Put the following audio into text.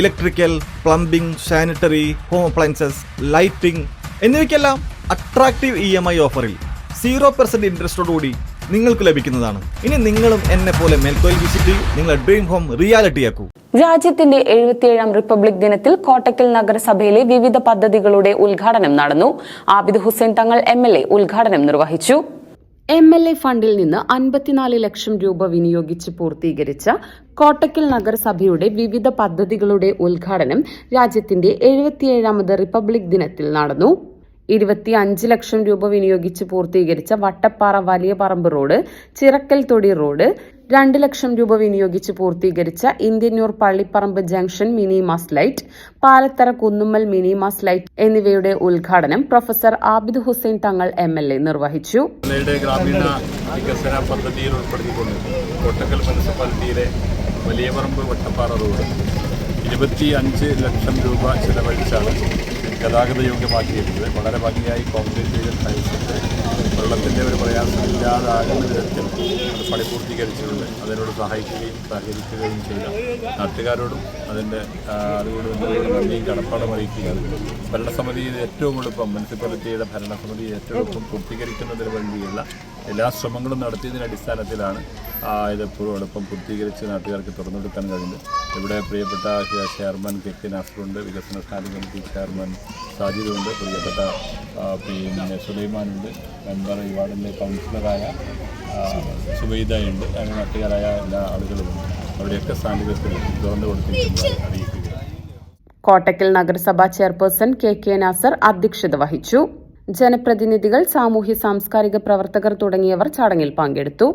Electrical plumbing sanitary home appliances lighting എന്നിവയ്ക്കെല്ലാം attractive E M I ഓഫറിൽ zero percent ഇൻട്രസ്റ്റോടുകൂടി നിങ്ങൾക്ക് ലഭിക്കുന്നതാണ്. ഇനി നിങ്ങളും എന്നെ പോലെ മേൽക്കോയിൽ വിസിറ്റ് ചെയ്യൂ. നിങ്ങളുടെ ഡ്രീം ഹോം റിയാലിറ്റിയാക്കൂ രാജ്യത്തിന്റെ എഴുപത്തിയേഴാം റിപ്പബ്ലിക് ദിനത്തിൽ കോട്ടക്കൽ നഗരസഭയിലെ വിവിധ പദ്ധതികളുടെ ഉദ്ഘാടനം നടന്നു. ആബിദ് ഹുസൈൻ തങ്ങൾ എ ഉദ്ഘാടനം നിർവഹിച്ചു. എം എൽ എ ഫണ്ടിൽ നിന്ന് അൻപത്തിനാല് ലക്ഷം രൂപ വിനിയോഗിച്ച് പൂർത്തീകരിച്ച കോട്ടക്കൽ നഗരസഭയുടെ വിവിധ പദ്ധതികളുടെ ഉദ്ഘാടനം രാജ്യത്തിന്റെ എഴുപത്തിയേഴാമത് റിപ്പബ്ലിക് ദിനത്തിൽ നടന്നു. ഇരുപത്തിയഞ്ച് ലക്ഷം രൂപ വിനിയോഗിച്ച് പൂർത്തീകരിച്ച വട്ടപ്പാറ വലിയ പറമ്പ് റോഡ് ചിറക്കൽ തൊടി റോഡ് രണ്ട് ലക്ഷം രൂപ വിനിയോഗിച്ച് പൂർത്തീകരിച്ച Indianoor Pallipparamba junction mini mast light Palathara Kunnummal mini mast light എന്നിവയുടെ ഉദ്ഘാടനം professor Abid Hussain Thangal M L A നിർവഹിച്ചു. ഗ്രാമീണ വികസന വലിയപറമ്പ് വട്ടപ്പാറ റോഡ് ഇരുപത്തി അഞ്ച് ലക്ഷം രൂപ ചിലവഴിച്ചാണ് ഗതാഗത യോഗ്യമാക്കിയിരിക്കുന്നത് വളരെ ഭംഗിയായി കോൺക്രീറ്റ് ചെയ്ത ടൈൽസിട്ട് വെള്ളത്തിന്റെ ഒരു പ്രയാസമില്ലാതാകുന്ന വിധത്തിൽ അത് പണി പൂർത്തീകരിച്ചിട്ടുണ്ട്. അതിനോട് സഹായിക്കുകയും സഹകരിക്കുകയും ചെയ്ത നാട്ടുകാരോടും അതിന്റെ അതുകൊണ്ട് നന്ദിയും കടപ്പാടും അറിയിക്കുകയാണ്. ഭരണസമിതി ഏറ്റവും എളുപ്പം. മുനിസിപ്പാലിറ്റിയുടെ ഭരണസമിതി ഏറ്റവും എളുപ്പം പൂർത്തീകരിക്കുന്നതിന് വേണ്ടിയുള്ള എല്ലാ ശ്രമങ്ങളും നടത്തിയതിന്റെ അടിസ്ഥാനത്തിലാണ് ഇത് എപ്പോഴും എളുപ്പം പൂർത്തീകരിച്ച് നാട്ടുകാർക്ക് തുറന്നു കൊടുക്കാൻ കഴിഞ്ഞത്. ഇവിടെ പ്രിയപ്പെട്ട ചെയർമാൻ കെ കെ നാസറുണ്ട്. വികസന സ്ഥാനിക കമ്മിറ്റി ചെയർമാൻ സാജിദുണ്ട്. പ്രിയപ്പെട്ട പിന്നെ സുലൈമാനുണ്ട്. മെമ്പർ ഈ വാർഡിന്റെ കൗൺസിലറായ സുബൈദയുണ്ട്. അങ്ങനെ നാട്ടുകാരായ എല്ലാ ആളുകളുമുണ്ട് അവിടെയൊക്കെ സ്റ്റാൻഡുകൾക്ക് തുറന്നു കൊടുത്തിട്ടുണ്ട് അറിയിക്കുക കോട്ടക്കൽ നഗരസഭാ ചെയർപേഴ്സൺ കെ കെ നാസർ അധ്യക്ഷത വഹിച്ചു. ജനപ്രതിനിധികൾ സാമൂഹ്യ സാംസ്കാരിക പ്രവർത്തകർ തുടങ്ങിയവർ ചടങ്ങിൽ പങ്കെടുത്തു.